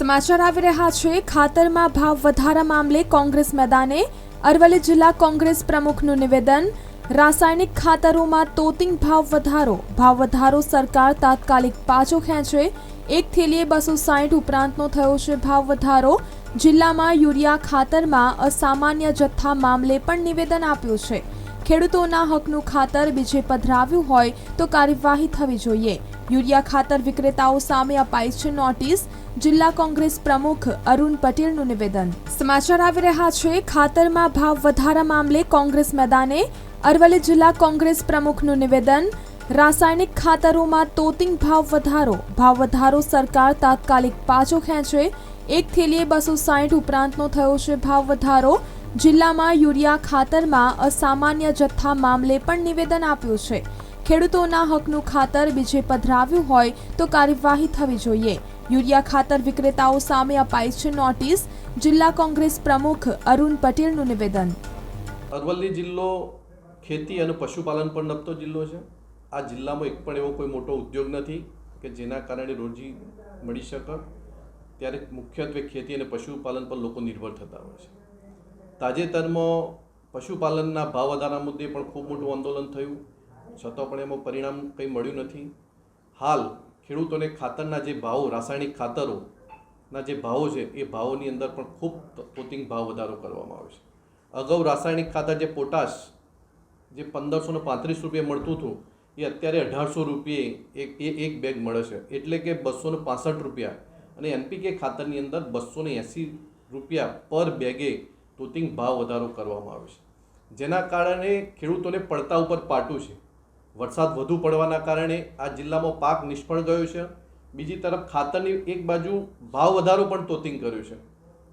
સમાચાર આવી રહ્યા છે. ખાતરમાં ભાવ વધારા મામલે કોંગ્રેસ મેદાને અરવલ્લી જિલ્લા કોંગ્રેસ પ્રમુખનું નિવેદન. રાસાયણિક ખાતરોમાં તોતિંગ ભાવ વધારો. ભાવ વધારો સરકાર તાત્કાલિક પાછો ખેંચે. એક થેલીએ બસો સાહીઠ ઉપરાંતનો થયો છે ભાવ વધારો. જિલ્લામાં યુરિયા ખાતરમાં અસામાન્ય જથ્થા મામલે પણ નિવેદન આપ્યું છે. ખેડૂતોના હકનું ખાતર બીજે પધરાવ્યું હોય તો કાર્યવાહી થવી જોઈએ. યુરિયા ખાતર વિક્રેતાઓ સામે અપાઈ છે નોટિસ. જિલ્લા કોંગ્રેસ પ્રમુખ અરુણ પટેલનું નિવેદન. સમાચાર આવી રહ્યા છે, ખાતરમાં ભાવ વધારા મામલે કોંગ્રેસ મેદાને. અરવલ્લી જિલ્લા કોંગ્રેસ પ્રમુખનું નિવેદન. રાસાયણિક ખાતરોમાં તોતિંગ ભાવ વધારો. ભાવ વધારો સરકાર તાત્કાલિક પાછો ખેંચે. એક થેલીએ બસો સાઠ ઉપરાંતનો થયો છે ભાવ વધારો. જિલ્લામાં યુરિયા ખાતરમાં અસામાન્ય જથ્થા મામલે પણ નિવેદન આપ્યું છે. ખેડૂતોના હકનું ખાતર બીજે પધરાવ્યું હોય તો કાર્યવાહી થવી જોઈએ. યુરિયા ખાતર વિક્રેતાઓ સામે અપાઈ છે નોટિસ. જિલ્લા કોંગ્રેસ પ્રમુખ અરુણ પટેલનું નિવેદન. અરવલ્લી જિલ્લો ખેતી અને પશુપાલન પર નપતો જિલ્લો છે. આ જિલ્લામાં એક પણ એવો કોઈ મોટો ઉદ્યોગ નથી કે જેના કારણે રોજી મળી શકે. ત્યારે મુખ્યત્વે ખેતી અને પશુપાલન પર લોકો નિર્ભર થતા હોય છે. તાજેતરમાં પશુપાલનના ભાવ વધારા મુદ્દે પણ ખૂબ મોટું આંદોલન થયું. છતાં પણ એમાં પરિણામ કંઈ મળ્યું નથી. હાલ ખેડૂતોને ખાતરના જે ભાવો, રાસાયણિક ખાતરોના જે ભાવો છે, એ ભાવોની અંદર પણ ખૂબ પોતિંગ ભાવ વધારો કરવામાં આવે છે. અગાઉ રાસાયણિક ખાતર જે પોટાશ જે પંદરસો ને પાંત્રીસ રૂપિયા મળતું હતું, એ અત્યારે અઢારસો રૂપિયે એક એક બેગ મળે છે. એટલે કે બસો ને રૂપિયા અને એનપીકે ખાતરની અંદર બસો ને એંસી રૂપિયા પર બેગે તોતિંગ ભાવ વધારો કરવામાં આવે છે. જેના કારણે ખેડૂતોને પડતા ઉપર પાટું છે. વરસાદ વધુ પડવાના કારણે આ જિલ્લામાં પાક નિષ્ફળ ગયો છે. બીજી તરફ ખાતરની એક બાજુ ભાવ વધારો પણ તોતિંગ કર્યું છે.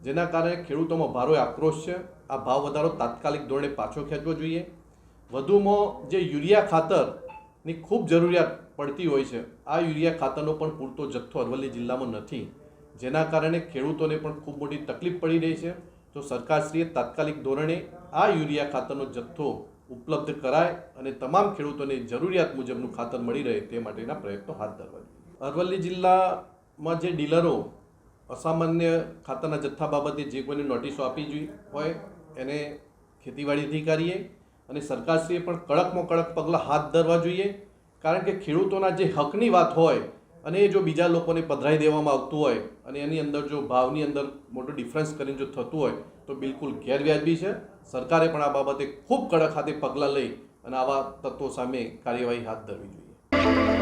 જેના કારણે ખેડૂતોમાં ભારો આક્રોશ છે. આ ભાવ વધારો તાત્કાલિક ધોરણે પાછો ખેંચવો જોઈએ. વધુમાં જે યુરિયા ખાતરની ખૂબ જરૂરિયાત પડતી હોય છે, આ યુરિયા ખાતરનો પણ પૂરતો જથ્થો અરવલ્લી જિલ્લામાં નથી. જેના કારણે ખેડૂતોને પણ ખૂબ મોટી તકલીફ પડી રહી છે. તો સરકારશ્રીએ તાત્કાલિક ધોરણે આ યુરિયા ખાતરનો જથ્થો ઉપલબ્ધ કરાય અને તમામ ખેડૂતોને જરૂરિયાત મુજબનું ખાતર મળી રહે તે માટેના પ્રયત્નો હાથ ધરવા જોઈએ. અરવલ્લી જિલ્લામાં જે ડીલરો અસામાન્ય ખાતરના જથ્થા બાબતે જે કોઈને નોટિસો આપી જોઈ હોય એને ખેતીવાડી અધિકારીએ અને સરકારશ્રીએ પણ કડકમાં કડક પગલાં હાથ ધરવા જોઈએ. કારણ કે ખેડૂતોના જે હકની વાત હોય અને એ જો બીજા લોકોને પધરાઈ દેવામાં આવતું હોય અને એની અંદર જો ભાવની અંદર મોટો ડિફરન્સ કરીને જો થતું હોય, તો બિલકુલ ગેરવ્યાજબી છે. સરકારે પણ આ બાબતે ખૂબ કડક હાથે પગલાં લઈ અને આવા તત્વો સામે કાર્યવાહી હાથ ધરવી જોઈએ.